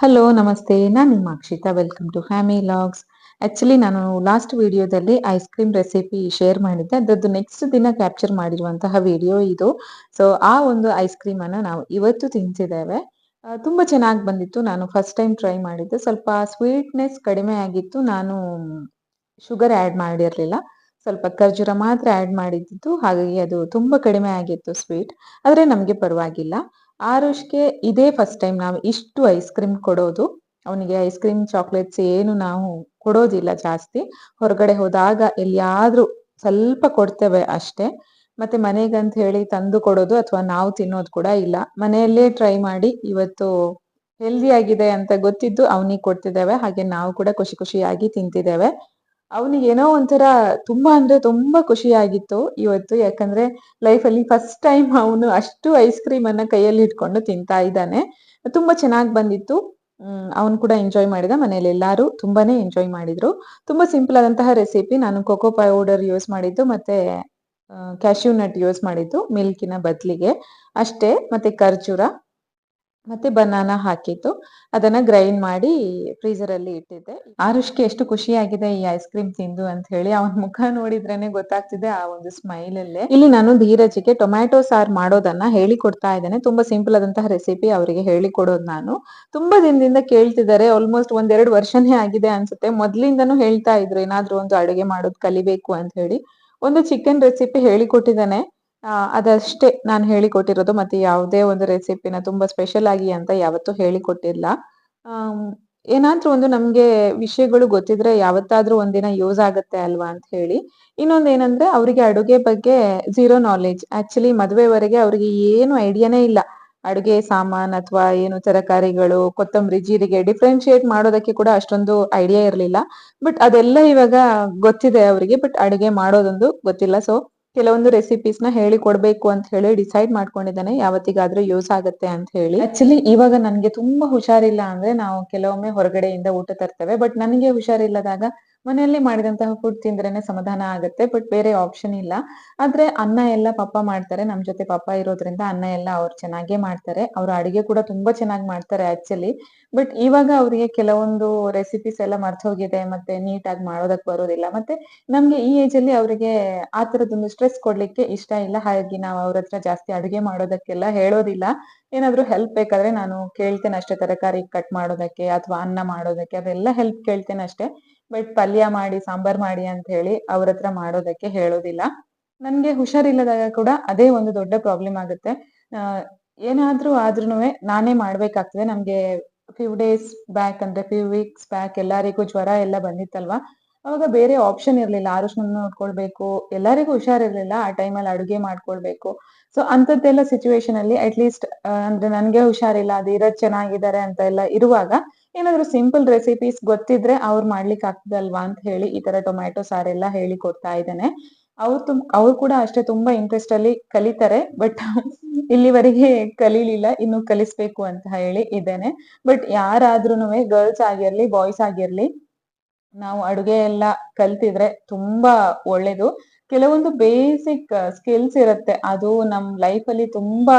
Hello ನಮಸ್ತೆ. ನಾನು ನಿಮ್ಮ Akshita. Welcome to fami logs actually ನಾನು ಲಾಸ್ಟ್ ವಿಡಿಯೋದಲ್ಲಿ ಐಸ್ ಕ್ರೀಮ್ ರೆಸಿಪಿ ಶೇರ್ ಮಾಡಿದ್ದೆ. ಅದರದ್ದು ನೆಕ್ಸ್ಟ್ ದಿನ ಕ್ಯಾಪ್ಚರ್ ಮಾಡಿರುವಂತಹ ವಿಡಿಯೋ ಇದು. ಸೊ ಆ ಒಂದು ಐಸ್ ಕ್ರೀಮ್ ಅನ್ನು ನಾವು ಇವತ್ತು ತಿಂತಿದ್ದೇವೆ ತುಂಬಾ ಚೆನ್ನಾಗಿ ಬಂದಿತ್ತು. ನಾನು ಫಸ್ಟ್ ಟೈಮ್ ಟ್ರೈ ಮಾಡಿದ್ದೆ. ಸ್ವಲ್ಪ ಸ್ವೀಟ್ನೆಸ್ ಕಡಿಮೆ ಆಗಿತ್ತು. ನಾನು ಶುಗರ್ ಆ್ಯಡ್ ಮಾಡಿರಲಿಲ್ಲ. ಸ್ವಲ್ಪ ಖರ್ಜೂರ ಮಾತ್ರ ಆ್ಯಡ್ ಮಾಡಿದ್ದು. ಹಾಗಾಗಿ ಅದು ತುಂಬ ಕಡಿಮೆ ಆಗಿತ್ತು ಸ್ವೀಟ್ ಆದರೆ ನಮಗೆ ಪರವಾಗಿಲ್ಲ. ಆರುಷ್ಗೆ ಇದೇ ಫಸ್ಟ್ ಟೈಮ್ ನಾವು ಇಷ್ಟು ಐಸ್ ಕ್ರೀಮ್ ಕೊಡೋದು. ಅವನಿಗೆ ಐಸ್ ಕ್ರೀಮ್ ಚಾಕ್ಲೇಟ್ಸ್ ಏನು ನಾವು ಕೊಡೋದಿಲ್ಲ ಜಾಸ್ತಿ. ಹೊರಗಡೆ ಹೋದಾಗ ಎಲ್ಲಿಯಾದ್ರೂ ಸ್ವಲ್ಪ ಕೊಡ್ತೇವೆ ಅಷ್ಟೇ. ಮತ್ತೆ ಮನೆಗಂತ ಹೇಳಿ ತಂದು ಕೊಡೋದು ಅಥವಾ ನಾವು ತಿನ್ನೋದು ಕೂಡ ಇಲ್ಲ. ಮನೆಯಲ್ಲೇ ಟ್ರೈ ಮಾಡಿ ಇವತ್ತು ಹೆಲ್ದಿ ಆಗಿದೆ ಅಂತ ಗೊತ್ತಿದ್ದು ಅವನಿಗೆ ಕೊಡ್ತಿದ್ದೇವೆ. ಹಾಗೆ ನಾವು ಕೂಡ ಖುಷಿ ಖುಷಿಯಾಗಿ ತಿಂತಿದ್ದೇವೆ. ಅವನಿಗೆ ಏನೋ ಒಂಥರ ತುಂಬಾ ಅಂದ್ರೆ ತುಂಬಾ ಖುಷಿ ಆಗಿತ್ತು ಇವತ್ತು. ಯಾಕಂದ್ರೆ ಲೈಫ್ ಅಲ್ಲಿ ಫಸ್ಟ್ ಟೈಮ್ ಅವನು ಅಷ್ಟು ಐಸ್ ಕ್ರೀಮ್ ಅನ್ನ ಕೈಯಲ್ಲಿ ಇಟ್ಕೊಂಡು ತಿಂತಾ ಇದ್ದಾನೆ. ತುಂಬಾ ಚೆನ್ನಾಗಿ ಬಂದಿತ್ತು. ಅವನು ಕೂಡ ಎಂಜಾಯ್ ಮಾಡಿದ. ಮನೇಲಿ ಎಲ್ಲರೂ ತುಂಬಾನೇ ಎಂಜಾಯ್ ಮಾಡಿದ್ರು. ತುಂಬಾ ಸಿಂಪಲ್ ಆದಂತಹ ರೆಸಿಪಿ ನಾನು ಕೋಕೋ ಪೌಡರ್ ಯೂಸ್ ಮಾಡಿದ್ದು ಮತ್ತೆ ಕ್ಯಾಶ್ಯೂ ನಟ್ ಯೂಸ್ ಮಾಡಿದ್ದು ಮಿಲ್ಕಿನ ಬದಲಿಗೆ. ಅಷ್ಟೇ, ಮತ್ತೆ ಖರ್ಜೂರ. ಮತ್ತೆ ಬನಾನಾ ಹಾಕಿತ್ತು ಅದನ್ನ ಗ್ರೈಂಡ್ ಮಾಡಿ ಫ್ರೀಸರ್ ಅಲ್ಲಿ ಇಟ್ಟಿದ್ದೆ. ಆರುಷ್ಗೆ ಎಷ್ಟು ಖುಷಿಯಾಗಿದೆ ಈ ಐಸ್ ಕ್ರೀಮ್ ತಿಂದು ಅಂತ ಹೇಳಿ ಅವನ ಮುಖ ನೋಡಿದ್ರೇನೆ ಗೊತ್ತಾಗ್ತಿದೆ ಆ ಒಂದು ಸ್ಮೈಲ್ ಅಲ್ಲೇ. ಇಲ್ಲಿ ನಾನು ಧೀರಜಿಗೆ ಟೊಮ್ಯಾಟೊ ಸಾರ್ ಮಾಡೋದನ್ನ ಹೇಳಿ ಕೊಡ್ತಾ ಇದ್ದೇನೆ. ತುಂಬಾ ಸಿಂಪಲ್ ಆದಂತಹ ರೆಸಿಪಿ ಅವರಿಗೆ ಹೇಳಿಕೊಡೋದು ನಾನು. ತುಂಬಾ ದಿನದಿಂದ ಕೇಳ್ತಿದ್ದಾರೆ. ಆಲ್ಮೋಸ್ಟ್ ಒಂದೆರಡು ವರ್ಷನೇ ಆಗಿದೆ ಅನ್ಸುತ್ತೆ. ಮೊದ್ಲಿಂದನು ಹೇಳ್ತಾ ಇದ್ರು ಏನಾದ್ರೂ ಒಂದು ಅಡುಗೆ ಮಾಡೋದು ಕಲಿಬೇಕು ಅಂತ ಹೇಳಿ. ಒಂದು ಚಿಕನ್ ರೆಸಿಪಿ ಹೇಳಿಕೊಟ್ಟಿದ್ದಾನೆ ಆ, ಅದಷ್ಟೇ ನಾನು ಹೇಳಿಕೊಟ್ಟಿರೋದು ಮತ್ತೆ ಯಾವುದೇ ಒಂದು ರೆಸಿಪಿನ ತುಂಬಾ ಸ್ಪೆಷಲ್ ಆಗಿ ಅಂತ ಯಾವತ್ತೂ ಹೇಳಿಕೊಟ್ಟಿಲ್ಲ. ಏನಾದ್ರೂ ಒಂದು ನಮ್ಗೆ ವಿಷಯಗಳು ಗೊತ್ತಿದ್ರೆ ಯಾವತ್ತಾದ್ರೂ ಒಂದಿನ ಯೂಸ್ ಆಗುತ್ತೆ ಅಲ್ವಾ ಅಂತ ಹೇಳಿ. ಇನ್ನೊಂದ್ ಏನಂದ್ರೆ ಅವರಿಗೆ ಅಡುಗೆ ಬಗ್ಗೆ ಝೀರೋ ನಾಲೆಜ್ ಆಕ್ಚುಲಿ ಮದುವೆವರೆಗೆ ಅವರಿಗೆ ಏನು ಐಡಿಯಾನೇ ಇಲ್ಲ. ಅಡುಗೆ ಸಾಮಾನ್ ಅಥವಾ ಏನು ತರಕಾರಿಗಳು, ಕೊತ್ತಂಬರಿ, ಜೀರಿಗೆ ಡಿಫ್ರೆನ್ಶಿಯೇಟ್ ಮಾಡೋದಕ್ಕೆ ಕೂಡ ಅಷ್ಟೊಂದು ಐಡಿಯಾ ಇರಲಿಲ್ಲ. ಬಟ್ ಅದೆಲ್ಲ ಇವಾಗ ಗೊತ್ತಿದೆ ಅವರಿಗೆ ಬಟ್ ಅಡುಗೆ ಮಾಡೋದೊಂದು ಗೊತ್ತಿಲ್ಲ. ಸೊ ಕೆಲವೊಂದು ರೆಸಿಪೀಸ್ನ ಹೇಳಿ ಕೊಡ್ಬೇಕು ಅಂತ ಹೇಳಿ ಡಿಸೈಡ್ ಮಾಡ್ಕೊಂಡಿದ್ದಾನೆ. ಯಾವತ್ತಿಗಾದ್ರೂ ಯೂಸ್ ಆಗುತ್ತೆ ಅಂತ ಹೇಳಿ. ಆಕ್ಚುಲಿ ಇವಾಗ ನನ್ಗೆ ತುಂಬಾ ಹುಷಾರಿಲ್ಲ ಅಂದ್ರೆ ನಾವು ಕೆಲವೊಮ್ಮೆ ಹೊರಗಡೆಯಿಂದ ಊಟ ತರ್ತೇವೆ. ಬಟ್ ನನಗೆ ಹುಷಾರಿಲ್ಲದಾಗ ಮನೆಯಲ್ಲಿ ಮಾಡಿದಂತಹ ಫುಡ್ ತಿಂದ್ರೇನೆ ಸಮಾಧಾನ ಆಗುತ್ತೆ ಬಟ್ ಬೇರೆ ಆಪ್ಷನ್ ಇಲ್ಲ. ಆದ್ರೆ ಅನ್ನ ಎಲ್ಲ ಪಪ್ಪ ಮಾಡ್ತಾರೆ. ನಮ್ ಜೊತೆ ಪಪ್ಪ ಇರೋದ್ರಿಂದ ಅನ್ನ ಎಲ್ಲ ಅವ್ರು ಚೆನ್ನಾಗೇ ಮಾಡ್ತಾರೆ. ಅವ್ರ ಅಡಿಗೆ ಕೂಡ ತುಂಬಾ ಚೆನ್ನಾಗಿ ಮಾಡ್ತಾರೆ ಆಕ್ಚುಲಿ ಬಟ್ ಇವಾಗ ಅವರಿಗೆ ಕೆಲವೊಂದು ರೆಸಿಪೀಸ್ ಎಲ್ಲ ಮರ್ತೋಗಿದೆ ಮತ್ತೆ ನೀಟಾಗಿ ಮಾಡೋದಕ್ ಬರೋದಿಲ್ಲ. ಮತ್ತೆ ನಮ್ಗೆ ಈ ಏಜ್ ಅಲ್ಲಿ ಅವರಿಗೆ ಆ ತರದೊಂದು ಸ್ಟ್ರೆಸ್ ಕೊಡ್ಲಿಕ್ಕೆ ಇಷ್ಟ ಇಲ್ಲ. ಹಾಗಾಗಿ ನಾವು ಅವ್ರ ಹತ್ರ ಜಾಸ್ತಿ ಅಡುಗೆ ಮಾಡೋದಕ್ಕೆಲ್ಲ ಹೇಳೋದಿಲ್ಲ. ಏನಾದ್ರೂ ಹೆಲ್ಪ್ ಬೇಕಾದ್ರೆ ನಾನು ಕೇಳ್ತೇನೆ ಅಷ್ಟೇ ತರಕಾರಿ ಕಟ್ ಮಾಡೋದಕ್ಕೆ ಅಥವಾ ಅನ್ನ ಮಾಡೋದಕ್ಕೆ. ಅದೆಲ್ಲ ಹೆಲ್ಪ್ ಕೇಳ್ತೇನೆ ಅಷ್ಟೇ. ಬಟ್ ಪಲ್ಯ ಮಾಡಿ, ಸಾಂಬಾರ್ ಮಾಡಿ ಅಂತ ಹೇಳಿ ಅವ್ರ ಹತ್ರ ಮಾಡೋದಕ್ಕೆ ಹೇಳೋದಿಲ್ಲ. ನನ್ಗೆ ಹುಷಾರಿಲ್ಲದಾಗ ಕೂಡ ಅದೇ ಒಂದು ದೊಡ್ಡ ಪ್ರಾಬ್ಲಮ್ ಆಗುತ್ತೆ. ಏನಾದ್ರೂ ಆದ್ರೂ ನಾನೇ ಮಾಡ್ಬೇಕಾಗ್ತದೆ. ನಮ್ಗೆ ಫ್ಯೂ ಡೇಸ್ ಬ್ಯಾಕ್ ಅಂದ್ರೆ ಫ್ಯೂ ವೀಕ್ಸ್ ಬ್ಯಾಕ್ ಎಲ್ಲರಿಗೂ ಜ್ವರ ಎಲ್ಲ ಬಂದಿತ್ತಲ್ವಾ? ಅವಾಗ ಬೇರೆ ಆಪ್ಷನ್ ಇರ್ಲಿಲ್ಲ. ಆರುಷ್ನ ನೋಡ್ಕೊಳ್ಬೇಕು. ಎಲ್ಲರಿಗೂ ಹುಷಾರಿರ್ಲಿಲ್ಲ. ಆ ಟೈಮಲ್ಲಿ ಅಡುಗೆ ಮಾಡ್ಕೊಳ್ಬೇಕು. ಸೊ ಅಂತದ್ದೆಲ್ಲ ಸಿಚುವೇಶನ್ ಅಲ್ಲಿ ಅಟ್ಲೀಸ್ಟ್ ಅಂದ್ರೆ ನನ್ಗೆ ಹುಷಾರಿಲ್ಲ. ಧೀರಜ್ ಚೆನ್ನಾಗಿದ್ದಾರೆ ಅಂತ ಎಲ್ಲ ಇರುವಾಗ ಏನಾದ್ರು ಸಿಂಪಲ್ ರೆಸಿಪೀಸ್ ಗೊತ್ತಿದ್ರೆ ಅವ್ರು ಮಾಡ್ಲಿಕ್ಕೆ ಆಗ್ತದಲ್ವಾ ಅಂತ ಹೇಳಿ ಈ ತರ ಟೊಮ್ಯಾಟೊ ಸಾರೆಲ್ಲ ಹೇಳಿ ಕೊಡ್ತಾ ಇದ್ದೇನೆ. ಅವ್ರು ತುಂಬ ಅವ್ರು ಕೂಡ ಅಷ್ಟೇ ತುಂಬಾ ಇಂಟ್ರೆಸ್ಟ್ ಅಲ್ಲಿ ಕಲಿತಾರೆ ಬಟ್ ಇಲ್ಲಿವರೆಗೆ ಕಲೀಲಿಲ್ಲ, ಇನ್ನು ಕಲಿಸ್ಬೇಕು ಅಂತ ಹೇಳಿ ಇದ್ದೇನೆ. ಬಟ್ ಯಾರಾದ್ರೂನುವೆ ಗರ್ಲ್ಸ್ ಆಗಿರ್ಲಿ ಬಾಯ್ಸ್ ಆಗಿರ್ಲಿ, ನಾವು ಅಡುಗೆ ಎಲ್ಲ ಕಲ್ತಿದ್ರೆ ತುಂಬಾ ಒಳ್ಳೇದು. ಕೆಲವೊಂದು ಬೇಸಿಕ್ ಸ್ಕಿಲ್ಸ್ ಇರುತ್ತೆ, ಅದು ನಮ್ ಲೈಫ್ ಅಲ್ಲಿ ತುಂಬಾ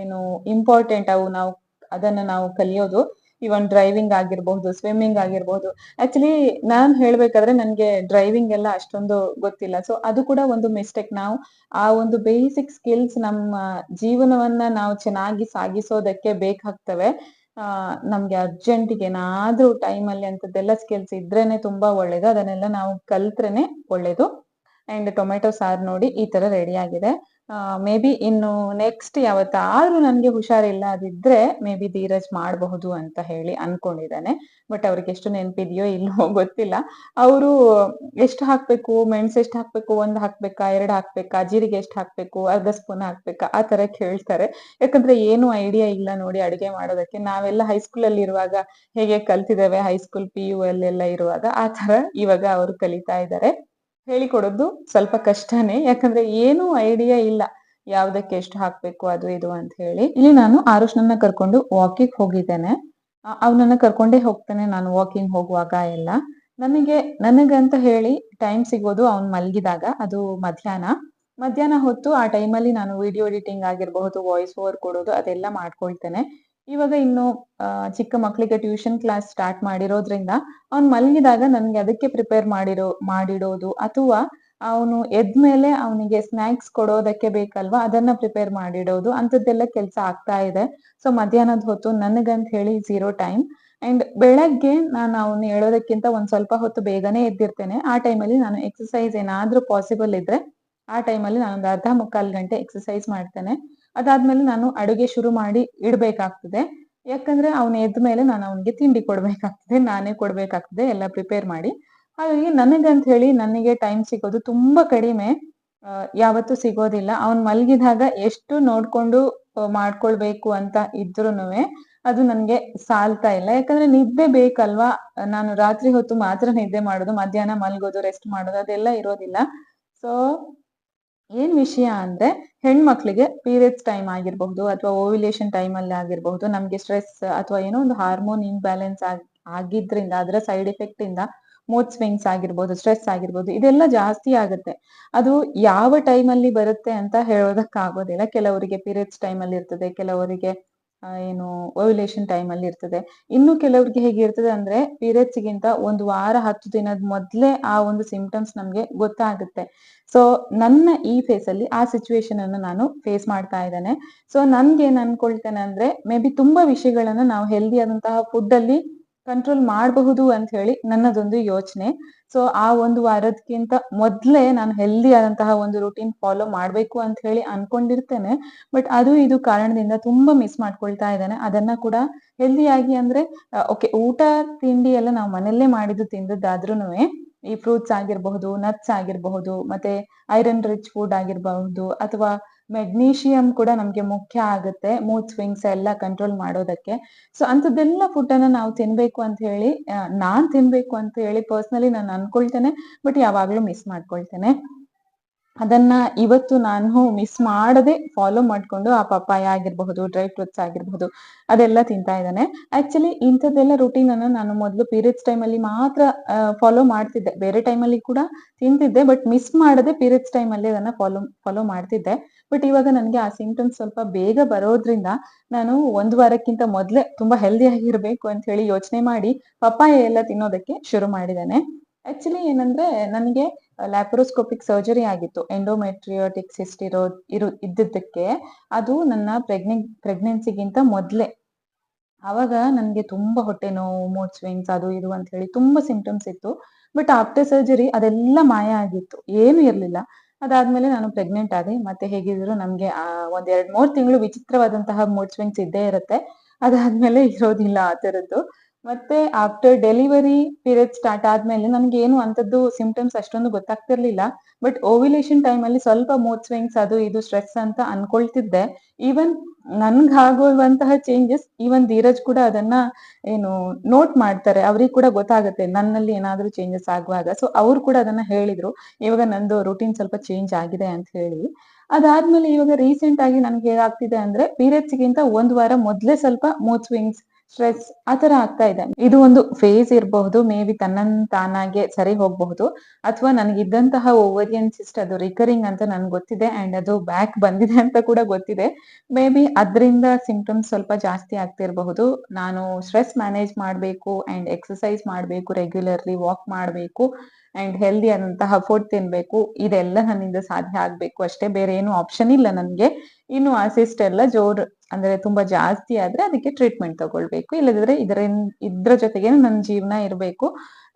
ಏನು ಇಂಪಾರ್ಟೆಂಟ್ ಅವು ನಾವು, ಅದನ್ನ ನಾವು ಕಲಿಯೋದು. ಇವನ್ ಡ್ರೈವಿಂಗ್ ಆಗಿರ್ಬಹುದು ಸ್ವಿಮ್ಮಿಂಗ್ ಆಗಿರ್ಬಹುದು. ಆಕ್ಚುಲಿ ನಾನ್ ಹೇಳ್ಬೇಕಾದ್ರೆ ನನ್ಗೆ ಡ್ರೈವಿಂಗ್ ಎಲ್ಲ ಅಷ್ಟೊಂದು ಗೊತ್ತಿಲ್ಲ. ಸೊ ಅದು ಕೂಡ ಒಂದು ಮಿಸ್ಟೇಕ್ ನಾವು ಆ ಒಂದು ಬೇಸಿಕ್ ಸ್ಕಿಲ್ಸ್ ನಮ್ಮ ಜೀವನವನ್ನ ನಾವು ಚೆನ್ನಾಗಿ ಸಾಗಿಸೋದಕ್ಕೆ ಬೇಕಾಗ್ತವೆ. ಆ, ನಮ್ಗೆ ಅರ್ಜೆಂಟಿಗೆ ಏನಾದ್ರೂ ಟೈಮ್ ಅಲ್ಲಿ ಅಂತದ್ದೆಲ್ಲ ಸ್ಕಿಲ್ಸ್ ಇದ್ರೇನೆ ತುಂಬಾ ಒಳ್ಳೇದು. ಅದನ್ನೆಲ್ಲ ನಾವು ಕಲ್ತ್ರೇನೆ ಒಳ್ಳೇದು. ಅಂಡ್ ಟೊಮೆಟೊ ಸಾರ್ ನೋಡಿ ಈ ತರ ರೆಡಿ ಆಗಿದೆ. ಮೇ ಬಿ ಇನ್ನು ನೆಕ್ಸ್ಟ್ ಯಾವತ್ತಾದ್ರೂ ನನ್ಗೆ ಹುಷಾರಿಲ್ಲ ಅದಿದ್ರೆ ಮೇ ಬಿ ಧೀರಜ್ ಮಾಡಬಹುದು ಅಂತ ಹೇಳಿ ಅನ್ಕೊಂಡಿದ್ದಾನೆ. ಬಟ್ ಅವ್ರಿಗೆ ಎಷ್ಟು ನೆನಪಿದೆಯೋ ಇಲ್ವೋ ಗೊತ್ತಿಲ್ಲ. ಅವರು ಎಷ್ಟು ಹಾಕ್ಬೇಕು, ಮೆಣ್ಸು ಎಷ್ಟು ಹಾಕ್ಬೇಕು, ಒಂದ್ ಹಾಕ್ಬೇಕಾ, ಎರಡ್ ಹಾಕ್ಬೇಕಾ, ಜೀರಿಗೆ ಎಷ್ಟು ಹಾಕ್ಬೇಕು, ಅರ್ಧ ಸ್ಪೂನ್ ಹಾಕ್ಬೇಕಾ, ಆ ತರ ಕೇಳ್ತಾರೆ. ಯಾಕಂದ್ರೆ ಏನು ಐಡಿಯಾ ಇಲ್ಲ ನೋಡಿ ಅಡುಗೆ ಮಾಡೋದಕ್ಕೆ. ನಾವೆಲ್ಲ ಹೈಸ್ಕೂಲ್ ಅಲ್ಲಿ ಇರುವಾಗ ಹೇಗೆ ಕಲ್ತಿದ್ದೇವೆ ಹೈಸ್ಕೂಲ್ ಪಿ ಯು ಅಲ್ಲೆಲ್ಲ ಇರುವಾಗ ಆ ತರ ಇವಾಗ ಅವರು ಕಲಿತಾ ಇದ್ದಾರೆ. ಹೇಳಿಕೊಡೋದು ಸ್ವಲ್ಪ ಕಷ್ಟನೇ. ಯಾಕಂದ್ರೆ ಏನು ಐಡಿಯಾ ಇಲ್ಲ ಯಾವ್ದಕ್ಕೆ ಎಷ್ಟು ಹಾಕ್ಬೇಕು, ಅದು ಇದು ಅಂತ ಹೇಳಿ. ಇಲ್ಲಿ ನಾನು ಆರುಷ್ನನ್ನ ಕರ್ಕೊಂಡು ವಾಕಿಂಗ್ ಹೋಗಿದ್ದೇನೆ. ಅವನನ್ನ ಕರ್ಕೊಂಡೇ ಹೋಗ್ತೇನೆ ನಾನು ವಾಕಿಂಗ್ ಹೋಗುವಾಗ ಎಲ್ಲ. ನನಗೆ, ನನಗಂತ ಹೇಳಿ ಟೈಮ್ ಸಿಗೋದು ಅವ್ನ್ ಮಲಗಿದಾಗ, ಅದು ಮಧ್ಯಾಹ್ನ. ಮಧ್ಯಾಹ್ನ ಹೊತ್ತು ಆ ಟೈಮಲ್ಲಿ ನಾನು ವಿಡಿಯೋ ಎಡಿಟಿಂಗ್ ಆಗಿರಬಹುದು ವಾಯ್ಸ್ ಓವರ್ ಕೊಡೋದು ಅದೆಲ್ಲ ಮಾಡ್ಕೊಳ್ತೇನೆ. ಇವಾಗ ಇನ್ನು ಚಿಕ್ಕ ಮಕ್ಕಳಿಗೆ ಟ್ಯೂಷನ್ ಕ್ಲಾಸ್ ಸ್ಟಾರ್ಟ್ ಮಾಡಿರೋದ್ರಿಂದ ಅವ್ನು ಮಲಗಿದಾಗ ನನಗೆ ಅದಕ್ಕೆ ಪ್ರಿಪೇರ್ ಮಾಡಿರೋ, ಮಾಡಿಡೋದು ಅಥವಾ ಅವನು ಎದ್ಮೇಲೆ ಅವನಿಗೆ ಸ್ನ್ಯಾಕ್ಸ್ ಕೊಡೋದಕ್ಕೆ ಬೇಕಲ್ವಾ ಅದನ್ನ ಪ್ರಿಪೇರ್ ಮಾಡಿಡೋದು ಅಂಥದ್ದೆಲ್ಲ ಕೆಲಸ ಆಗ್ತಾ ಇದೆ. ಸೊ ಮಧ್ಯಾಹ್ನದ ಹೊತ್ತು ನನಗಂತ ಹೇಳಿ ಝೀರೋ ಟೈಮ್ ಅಂಡ್ ಬೆಳಗ್ಗೆ ನಾನು ಅವನು ಹೇಳೋದಕ್ಕಿಂತ ಒಂದ್ ಸ್ವಲ್ಪ ಹೊತ್ತು ಬೇಗನೆ ಎದ್ದಿರ್ತೇನೆ. ಆ ಟೈಮಲ್ಲಿ ನಾನು ಎಕ್ಸಸೈಸ್ ಏನಾದ್ರೂ ಪಾಸಿಬಲ್ ಇದ್ರೆ ಆ ಟೈಮಲ್ಲಿ ನಾನು ಒಂದು ಅರ್ಧ ಮುಕ್ಕಾಲು ಗಂಟೆ ಎಕ್ಸಸೈಸ್ ಮಾಡ್ತೇನೆ. ಅದಾದ್ಮೇಲೆ ನಾನು ಅಡುಗೆ ಶುರು ಮಾಡಿ ಇಡ್ಬೇಕಾಗ್ತದೆ. ಯಾಕಂದ್ರೆ ಅವನು ಎದ್ದ ಮೇಲೆ ನಾನು ಅವನಿಗೆ ತಿಂಡಿ ಕೊಡ್ಬೇಕಾಗ್ತದೆ, ನಾನೇ ಕೊಡ್ಬೇಕಾಗ್ತದೆ, ಎಲ್ಲ ಪ್ರಿಪೇರ್ ಮಾಡಿ. ಹಾಗಾಗಿ ನನಗಂತ ಹೇಳಿ ನನಗೆ ಟೈಮ್ ಸಿಗೋದು ತುಂಬಾ ಕಡಿಮೆ. ಯಾವತ್ತು ಸಿಗೋದಿಲ್ಲ. ಅವ್ನ್ ಮಲಗಿದಾಗ ಎಷ್ಟು ನೋಡ್ಕೊಂಡು ಮಾಡ್ಕೊಳ್ಬೇಕು ಅಂತ ಇದ್ರು ಅದು ನನ್ಗೆ ಸಾಲ್ತಾ ಇಲ್ಲ. ಯಾಕಂದ್ರೆ ನಿದ್ದೆ ಬೇಕಲ್ವಾ? ನಾನು ರಾತ್ರಿ ಹೊತ್ತು ಮಾತ್ರ ನಿದ್ದೆ ಮಾಡೋದು, ಮಧ್ಯಾಹ್ನ ಮಲ್ಗೋದು ರೆಸ್ಟ್ ಮಾಡೋದು ಅದೆಲ್ಲ ಇರೋದಿಲ್ಲ. ಸೊ ಏನ್ ವಿಷಯ ಅಂದ್ರೆ ಹೆಣ್ಮಕ್ಳಿಗೆ ಪೀರಿಯಡ್ಸ್ ಟೈಮ್ ಆಗಿರ್ಬಹುದು ಅಥವಾ ಓವ್ಯುಲೇಷನ್ ಟೈಮ್ ಅಲ್ಲಿ ಆಗಿರಬಹುದು ನಮ್ಗೆ ಸ್ಟ್ರೆಸ್ ಅಥವಾ ಏನೋ ಒಂದು ಹಾರ್ಮೋನ್ ಇಂಬ್ಯಾಲೆನ್ಸ್ ಆಗಿದ್ರಿಂದ, ಅದರ ಸೈಡ್ ಎಫೆಕ್ಟ್ ಇಂದ ಮೂಡ್ ಸ್ವಿಂಗ್ಸ್ ಆಗಿರ್ಬೋದು ಸ್ಟ್ರೆಸ್ ಆಗಿರ್ಬೋದು, ಇದೆಲ್ಲ ಜಾಸ್ತಿ ಆಗುತ್ತೆ. ಅದು ಯಾವ ಟೈಮಲ್ಲಿ ಬರುತ್ತೆ ಅಂತ ಹೇಳೋದಕ್ಕಾಗೋದಿಲ್ಲ. ಕೆಲವರಿಗೆ ಪೀರಿಯಡ್ಸ್ ಟೈಮ್ ಅಲ್ಲಿ ಇರ್ತದೆ, ಕೆಲವರಿಗೆ ಏನು ಓವ್ಯುಲೇಷನ್ ಟೈಮ್ ಅಲ್ಲಿ ಇರ್ತದೆ. ಇನ್ನು ಕೆಲವ್ರಿಗೆ ಹೇಗಿರ್ತದೆ ಅಂದ್ರೆ ಪೀರಿಯಡ್ಸ್ ಗಿಂತ ಒಂದು ವಾರ, ಹತ್ತು ದಿನದ ಮೊದ್ಲೇ ಆ ಒಂದು ಸಿಂಪ್ಟಮ್ಸ್ ನಮ್ಗೆ ಗೊತ್ತಾಗುತ್ತೆ. ಸೊ ನನ್ನ ಈ ಫೇಸ್ ಅಲ್ಲಿ ಆ ಸಿಚುವೇಶನ್ ಅನ್ನು ನಾನು ಫೇಸ್ ಮಾಡ್ತಾ ಇದ್ದೇನೆ. ಸೊ ನನ್ಗೆ ಏನ್ ಅನ್ಕೊಳ್ತೇನೆ ಅಂದ್ರೆ ಮೇ ಬಿ ತುಂಬಾ ವಿಷಯಗಳನ್ನ ನಾವು ಹೆಲ್ದಿ ಆದಂತಹ ಫುಡ್ ಅಲ್ಲಿ ಕಂಟ್ರೋಲ್ ಮಾಡಬಹುದು ಅಂತ ಹೇಳಿ ನನ್ನದೊಂದು ಯೋಚನೆ. ಸೊ ಆ ಒಂದು ವಾರದಕ್ಕಿಂತ ಮೊದಲೇ ನಾನು ಹೆಲ್ದಿ ಆದಂತಹ ಒಂದು ರೂಟೀನ್ ಫಾಲೋ ಮಾಡಬೇಕು ಅಂತ ಹೇಳಿ ಅನ್ಕೊಂಡಿರ್ತೇನೆ. ಬಟ್ ಅದು ಇದು ಕಾರಣದಿಂದ ತುಂಬಾ ಮಿಸ್ ಮಾಡ್ಕೊಳ್ತಾ ಇದ್ದೇನೆ. ಅದನ್ನ ಕೂಡ ಹೆಲ್ದಿ ಆಗಿ ಅಂದ್ರೆ ಓಕೆ ಊಟ, ತಿಂಡಿ ಎಲ್ಲ ನಾವು ಮನೆಯಲ್ಲೇ ಮಾಡಿದ್ದು ತಿಂದದ್ದಾದ್ರೂ ಈ ಫ್ರೂಟ್ಸ್ ಆಗಿರಬಹುದು ನಟ್ಸ್ ಆಗಿರಬಹುದು, ಮತ್ತೆ ಐರನ್ ರಿಚ್ ಫುಡ್ ಆಗಿರಬಹುದು, ಅಥವಾ ಮೆಗ್ನೀಷಿಯಂ ಕೂಡ ನಮ್ಗೆ ಮುಖ್ಯ ಆಗುತ್ತೆ ಮೂತ್ ಸ್ವಿಂಗ್ಸ್ ಎಲ್ಲ ಕಂಟ್ರೋಲ್ ಮಾಡೋದಕ್ಕೆ. ಸೊ ಅಂಥದ್ದೆಲ್ಲ ಫುಡ್ ಅನ್ನ ನಾವು ತಿನ್ಬೇಕು ಅಂತ ಹೇಳಿ ನಾನ್ ತಿನ್ಬೇಕು ಅಂತ ಹೇಳಿ ಪರ್ಸ್ನಲಿ ನಾನು ಅನ್ಕೊಳ್ತೇನೆ ಬಟ್ ಯಾವಾಗ್ಲೂ ಮಿಸ್ ಮಾಡ್ಕೊಳ್ತೇನೆ. ಅದನ್ನ ಇವತ್ತು ನಾನು ಮಿಸ್ ಮಾಡದೆ ಫಾಲೋ ಮಾಡ್ಕೊಂಡು ಆ ಪಪ್ಪಾಯ ಆಗಿರಬಹುದು ಡ್ರೈ ಫ್ರೂಟ್ಸ್ ಆಗಿರಬಹುದು, ಅದೆಲ್ಲ ತಿಂತಾ ಇದ್ದಾನೆ. ಆಕ್ಚುಲಿ ಇಂಥದ್ದೆಲ್ಲ ರುಟೀನ್ ಅನ್ನ ನಾನು ಮೊದಲು ಪೀರಿಯಡ್ಸ್ ಟೈಮ್ ಅಲ್ಲಿ ಮಾತ್ರ ಫಾಲೋ ಮಾಡ್ತಿದ್ದೆ. ಬೇರೆ ಟೈಮಲ್ಲಿ ಕೂಡ ತಿಂತಿದ್ದೆ ಬಟ್ ಮಿಸ್ ಮಾಡದೆ ಪೀರಿಯಡ್ಸ್ ಟೈಮ್ ಅಲ್ಲಿ ಅದನ್ನ ಫಾಲೋ ಫಾಲೋ ಮಾಡ್ತಿದ್ದೆ. ಬಟ್ ಇವಾಗ ನನಗೆ ಆ ಸಿಂಪ್ಟಮ್ಸ್ ಸ್ವಲ್ಪ ಬೇಗ ಬರೋದ್ರಿಂದ ನಾನು ಒಂದು ವಾರಕ್ಕಿಂತ ಮೊದಲೇ ತುಂಬಾ ಹೆಲ್ದಿ ಆಗಿರ್ಬೇಕು ಅಂತ ಹೇಳಿ ಯೋಚನೆ ಮಾಡಿ ಪಪ್ಪಾಯ ಎಲ್ಲ ತಿನ್ನೋದಕ್ಕೆ ಶುರು ಮಾಡಿದ್ದೇನೆ. ಆಕ್ಚುಲಿ ಏನಂದ್ರೆ ನನಗೆ ಲ್ಯಾಪ್ರೋಸ್ಕೋಪಿಕ್ ಸರ್ಜರಿ ಆಗಿತ್ತು. ಎಂಡೋಮೆಟ್ರಿಯೋಟಿಕ್ ಸಿಸ್ಟ್ ಇರೋ, ಇರು, ಇದ್ದಿದ್ದಕ್ಕೆ. ಅದು ನನ್ನ ಪ್ರೆಗ್ನೆ ಪ್ರೆಗ್ನೆನ್ಸಿಗಿಂತ ಮೊದಲೇ. ಅವಾಗ ನನಗೆ ತುಂಬಾ ಹೊಟ್ಟೆ ನೋವು ಮೂಡ್ ಸ್ವಿಂಗ್ಸ್ ಅದು ಇದು ಅಂತ ಹೇಳಿ ತುಂಬಾ ಸಿಂಪ್ಟಮ್ಸ್ ಇತ್ತು. ಬಟ್ ಆಫ್ಟರ್ ಸರ್ಜರಿ ಅದೆಲ್ಲ ಮಾಯ ಆಗಿತ್ತು. ಏನು ಇರಲಿಲ್ಲ. ಅದಾದ್ಮೇಲೆ ನಾನು ಪ್ರೆಗ್ನೆಂಟ್ ಆದೆ. ಮತ್ತೆ ಹೇಗಿದ್ರು ನಮ್ಗೆ ಒಂದ್ ಎರಡ್ ಮೂರ್ ತಿಂಗಳು ವಿಚಿತ್ರವಾದಂತಹ ಮೂಡ್ ಸ್ವಿಂಗ್ಸ್ ಇದ್ದೇ ಇರುತ್ತೆ. ಅದಾದ್ಮೇಲೆ ಇರೋದಿಲ್ಲ ಆ ತರದ್ದು ಮತ್ತೆ ಆಫ್ಟರ್ ಡೆಲಿವರಿ ಪೀರಿಯಡ್ ಸ್ಟಾರ್ಟ್ ಆದ್ಮೇಲೆ ನನ್ಗೆ ಏನು ಅಂತದ್ದು ಸಿಂಪ್ಟಮ್ಸ್ ಅಷ್ಟೊಂದು ಗೊತ್ತಾಗ್ತಿರ್ಲಿಲ್ಲ. ಬಟ್ ಓವ್ಯುಲೇಷನ್ ಟೈಮ್ ಅಲ್ಲಿ ಸ್ವಲ್ಪ ಮೂಡ್ ಸ್ವಿಂಗ್ಸ್ ಅದು ಇದು ಸ್ಟ್ರೆಸ್ ಅಂತ ಅನ್ಕೊಳ್ತಿದ್ದೆ. ಈವನ್ ನನ್ಗ್ ಆಗುವಂತಹ ಚೇಂಜಸ್ ಈವನ್ ಧೀರಜ್ ಕೂಡ ಅದನ್ನ ಏನು ನೋಟ್ ಮಾಡ್ತಾರೆ. ಅವ್ರಿಗೆ ಕೂಡ ಗೊತ್ತಾಗುತ್ತೆ ನನ್ನಲ್ಲಿ ಏನಾದ್ರೂ ಚೇಂಜಸ್ ಆಗುವಾಗ. ಸೊ ಅವ್ರು ಕೂಡ ಅದನ್ನ ಹೇಳಿದ್ರು. ಇವಾಗ ನಂದು ರೂಟೀನ್ ಸ್ವಲ್ಪ ಚೇಂಜ್ ಆಗಿದೆ ಅಂತ ಹೇಳಿ. ಅದಾದ್ಮೇಲೆ ಇವಾಗ ರೀಸೆಂಟ್ ಆಗಿ ನನ್ಗೆ ಹೇಗಾಗ್ತಿದೆ ಅಂದ್ರೆ, ಪೀರಿಯಡ್ಸ್ಗಿಂತ ಗಿಂತ ಒಂದ್ ವಾರ ಮೊದ್ಲೇ ಸ್ವಲ್ಪ ಮೂಡ್ ಸ್ವಿಂಗ್ಸ್ ಸ್ಟ್ರೆಸ್ ಆತರ ಆಗ್ತಾ ಇದೆ. ಇದು ಒಂದು ಫೇಸ್ ಇರಬಹುದು ಮೇ ಬಿ ತನ್ನನ್ ತಾನಾಗೆ ಸರಿ ಹೋಗಬಹುದು, ಅಥವಾ ನನಗಿದ್ದಂತಹ ಓವರಿಯನ್ ಸಿಸ್ಟ್ ಅದು ರಿಕರಿಂಗ್ ಅಂತ ನನ್ಗೆ ಗೊತ್ತಿದೆ ಅಂಡ್ ಅದು ಬ್ಯಾಕ್ ಬಂದಿದೆ ಅಂತ ಕೂಡ ಗೊತ್ತಿದೆ. ಮೇ ಬಿ ಅದರಿಂದ ಸಿಂಪ್ಟಮ್ಸ್ ಸ್ವಲ್ಪ ಜಾಸ್ತಿ ಆಗ್ತಿರಬಹುದು ನಾನು ಸ್ಟ್ರೆಸ್ ಮ್ಯಾನೇಜ್ ಮಾಡಬೇಕು ಅಂಡ್ ಎಕ್ಸಸೈಸ್ ಮಾಡಬೇಕು ರೆಗ್ಯುಲರ್ಲಿ ವಾಕ್ ಮಾಡಬೇಕು ಅಂಡ್ ಹೆಲ್ದಿ ಆದಂತಹ ಫುಡ್ ತಿನ್ಬೇಕು, ಇದೆಲ್ಲ ನನ್ನಿಂದ ಸಾಧ್ಯ ಆಗ್ಬೇಕು. ಅಷ್ಟೇ ಬೇರೆ ಏನು ಆಪ್ಷನ್ ಇಲ್ಲ ನನ್ಗೆ. ಇನ್ನು ಆ ಸಿಸ್ಟ್ ಎಲ್ಲ ಜೋರ್ ಅಂದ್ರೆ ತುಂಬಾ ಜಾಸ್ತಿ ಆದ್ರೆ ಅದಕ್ಕೆ ಟ್ರೀಟ್ಮೆಂಟ್ ತಗೊಳ್ಬೇಕು. ಇಲ್ಲದಿದ್ರೆ ಇದರ ಇದ್ರ ಜೊತೆಗೆ ನನ್ನ ಜೀವನ ಇರಬೇಕು.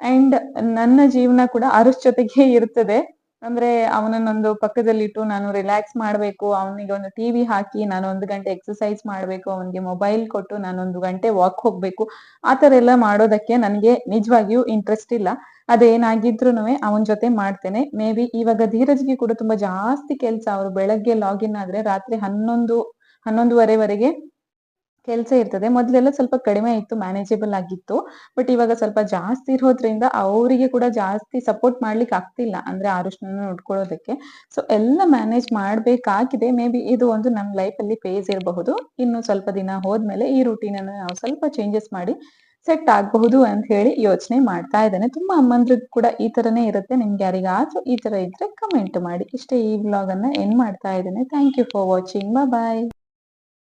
ಅಂಡ್ ನನ್ನ ಜೀವನ ಕೂಡ ಅರಸ್ ಜೊತೆಗೆ ಇರ್ತದೆ. ಅಂದ್ರೆ ಅವನನ್ನೊಂದು ಪಕ್ಕದಲ್ಲಿಟ್ಟು ನಾನು ರಿಲ್ಯಾಕ್ಸ್ ಮಾಡ್ಬೇಕು, ಅವನಿಗೆ ಒಂದು ಟಿವಿ ಹಾಕಿ ನಾನು ಒಂದು ಗಂಟೆ ಎಕ್ಸಸೈಸ್ ಮಾಡ್ಬೇಕು, ಅವನಿಗೆ ಮೊಬೈಲ್ ಕೊಟ್ಟು ನಾನು ಒಂದು ಗಂಟೆ ವಾಕ್ ಹೋಗ್ಬೇಕು. ಆತರ ಎಲ್ಲ ಮಾಡೋದಕ್ಕೆ ನನಗೆ ನಿಜವಾಗಿಯೂ ಇಂಟ್ರೆಸ್ಟ್ ಇಲ್ಲ. ಅದೇನಾಗಿದ್ರು ಅವನ ಜೊತೆ ಮಾಡ್ತೇನೆ. ಮೇ ಬಿ ಇವಾಗ ಧೀರಜ್ಗೆ ಕೂಡ ತುಂಬಾ ಜಾಸ್ತಿ ಕೆಲಸ, ಅವರು ಬೆಳಗ್ಗೆ ಲಾಗಿನ್ ಆದ್ರೆ ರಾತ್ರಿ ಹನ್ನೊಂದು, ಹನ್ನೊಂದುವರೆವರೆಗೆ ಕೆಲಸ ಇರ್ತದೆ. ಮೊದಲೆಲ್ಲ ಸ್ವಲ್ಪ ಕಡಿಮೆ ಇತ್ತು ಮ್ಯಾನೇಜಬಲ್ ಆಗಿತ್ತು. ಬಟ್ ಇವಾಗ ಸ್ವಲ್ಪ ಜಾಸ್ತಿ ಇರೋದ್ರಿಂದ ಅವರಿಗೆ ಕೂಡ ಜಾಸ್ತಿ ಸಪೋರ್ಟ್ ಮಾಡ್ಲಿಕ್ಕೆ ಆಗ್ತಿಲ್ಲ. ಅಂದ್ರೆ ಆರುಷ್ನ ನೋಡ್ಕೊಳ್ಳೋದಕ್ಕೆ. ಸೊ ಎಲ್ಲ ಮ್ಯಾನೇಜ್ ಮಾಡ್ಬೇಕಾಗಿದೆ. ಮೇ ಬಿ ಇದು ಒಂದು ನಮ್ ಲೈಫ್ ಅಲ್ಲಿ ಫೇಸ್ ಇರಬಹುದು. ಇನ್ನು ಸ್ವಲ್ಪ ದಿನ ಹೋದ್ಮೇಲೆ ಈ ರೂಟೀನ್ ಅನ್ನು ನಾವು ಸ್ವಲ್ಪ ಚೇಂಜಸ್ ಮಾಡಿ ಸೆಟ್ ಆಗಬಹುದು ಅಂತ ಹೇಳಿ ಯೋಚನೆ ಮಾಡ್ತಾ ಇದ್ದಾನೆ. ತುಂಬಾ ಅಮ್ಮಂದ್ರಿಗ್ ಕೂಡ ಈ ತರನೇ ಇರುತ್ತೆ. ನಿಮ್ಗೆ ಯಾರಿಗಾದ್ರೂ ಈ ತರ ಇದ್ರೆ ಕಮೆಂಟ್ ಮಾಡಿ. ಇಷ್ಟೇ ಈ ವ್ಲಾಗ್ ಅನ್ನ ಎಂಡ್ ಮಾಡ್ತಾ ಇದ್ದೇನೆ. Thank you for watching bye